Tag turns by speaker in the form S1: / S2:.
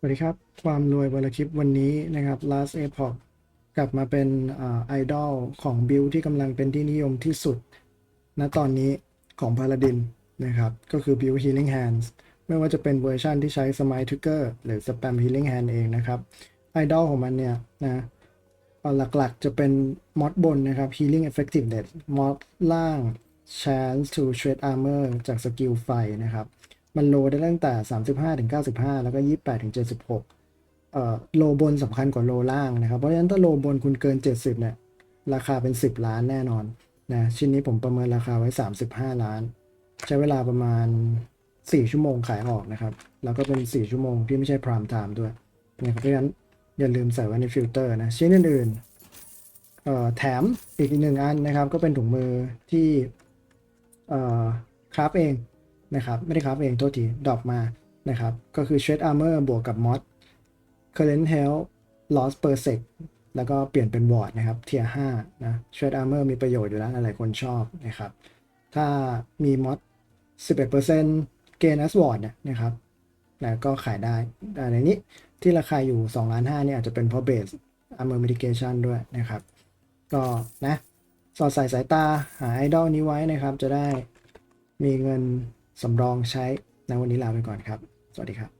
S1: สวัสดีครับ ความรวยวันละคลิปวันนี้นะครับ last epoch กลับมาเป็นไอดอลของบิลที่กำลังเป็นที่นิยมที่สุดณตอนนี้ของ Paladin นะครับ ก็คือ Build Healing Hands ไม่ว่าจะเป็นเวอร์ชันที่ใช้ Smite Trigger หรือ Spam Healing Hand เองนะครับไอดอลของมันเนี่ยนะหลักๆจะเป็นมอดบนนะครับ Healing Effectiveness มอดล่าง Chance to Shred Armor จากสกิลไฟนะครับ มันโลได้ตั้งแต่ 35ถึง95 แล้วก็ 28ถึง76เอ่อโลบนสำคัญกว่าโลล่างนะครับ เพราะฉะนั้นถ้าโลบนคุณเกิน 70เนี่ยราคาเป็น 10 ล้านแน่นอนนะชิ้นนี้ผมประเมินราคาไว้ 35 ล้าน ใช้เวลาประมาณ 4 ชั่วโมงขายออกนะครับ แล้วก็เป็น 4 ชั่วโมงที่ไม่ใช่พรามไทม์ด้วยนะครับเพราะฉะนั้นอย่าลืมใส่ไว้ในฟิลเตอร์นะชิ้นอื่นๆเอ่อแถมอีกหนึ่งอันนะครับ ก็เป็นถุงมือที่เอ่อคราฟเอง นะครับไม่ได้ครับเองโทษทีดรอปมานะครับก็คือ Shred Armor บวกกับ Mod Current Health Loss Per Sec แล้วก็เปลี่ยนเป็น Ward นะครับ Tier 5นะ Shred Armor มีประโยชน์อยู่แล้วหลายๆคนชอบนะครับถ้ามี Mod 11% Gain as Ward เนี่ยนะครับนะก็ขายได้แต่ในนี้ที่ราคาอยู่2ล้าน5เนี่ยอาจจะเป็นเพราะ Base Armor Mitigation ด้วยนะครับ ก็นะสอดใส่สายตาหาไอดอลนี้ไว้นะครับ จะได้มีเงิน สำรองใช้ในวันนี้ลาไปก่อนครับ สวัสดีครับ